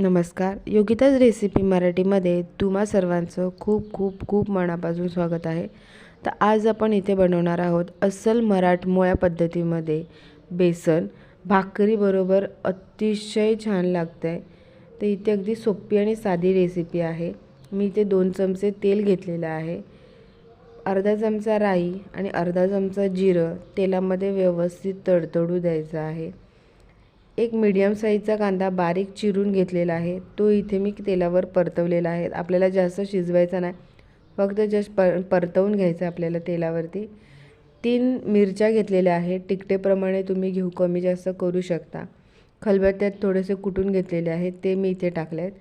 नमस्कार. योगिताज रेसिपी मराठीमध्ये तुम्हा सर्वांचं खूप खूप खूप मनापासून स्वागत आहे. तर आज आपण इथे बनवणार आहोत अस्सल मराठमोळ्या पद्धतीमध्ये. बेसन भाकरीबरोबर अतिशय छान लागतं आहे तर इथे अगदी सोपी आणि साधी रेसिपी आहे. मी इथे दोन चमचे तेल घेतलेलं आहे. अर्धा चमचा राई आणि अर्धा चमचा जिरं तेलामध्ये व्यवस्थित तडतडू द्यायचं आहे. एक मीडियम साईजचा कांदा बारीक चिरून घेतलेला आहे. तो इथे मी तेलावर परतवलेला आहे. आपल्याला जास्त शिजवायचा नाही. फक्त जस्ट पर परतवून घ्यायचं आपल्याला तेलावरती. तीन मिरच्या घेतलेल्या आहेत. तिकटेप्रमाणे तुम्ही घेऊ कमी जास्त करू शकता. खलबत्त्यात थोडेसे कुटून घेतलेले आहेत. ते मी इथे टाकले आहेत.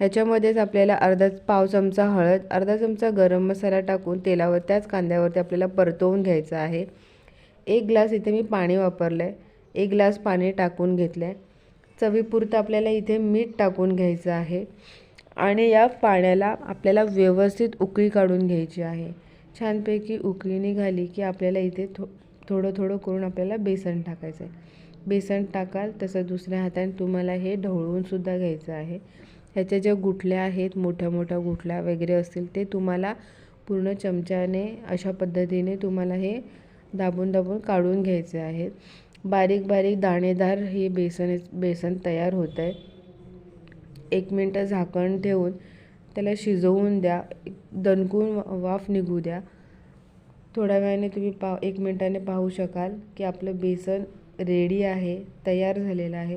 ह्याच्यामध्येच आपल्याला अर्धा पाव चमचा हळद अर्धा चमचा गरम मसाला टाकून तेलावर त्याच कांद्यावरती आपल्याला परतवून घ्यायचं आहे. एक ग्लास इथे मी पाणी वापरलं आहे एक ग्लास पाणी टाकून घेतलं आहे चवीपुरतं आपल्याला इथे मीठ टाकून घ्यायचं आहे. आणि या पाण्याला आपल्याला व्यवस्थित उकळी काढून घ्यायची आहे. छानपैकी उकळी निघाली की आपल्याला इथे थो थोडं थोडं करून आपल्याला बेसन टाकायचं आहे. बेसन टाकाल तसं दुसऱ्या हाताने तुम्हाला हे ढवळूनसुद्धा घ्यायचं आहे. ह्याच्या ज्या गुठल्या आहेत मोठ्या मोठ्या गुठल्या वगैरे असतील ते तुम्हाला पूर्ण चमच्याने अशा पद्धतीने तुम्हाला हे दाबून दाबून काढून घ्यायचे आहेत. बारीक बारीक दाणेदार हे बेसन बेसन तयार होतं आहे. एक मिनटं झाकण ठेवून त्याला शिजवून द्या. दणकून वाफ निघू द्या. थोड्या वेळाने तुम्ही पा एक मिनटाने पाहू शकाल की आपलं बेसन रेडी आहे तयार झालेलं आहे.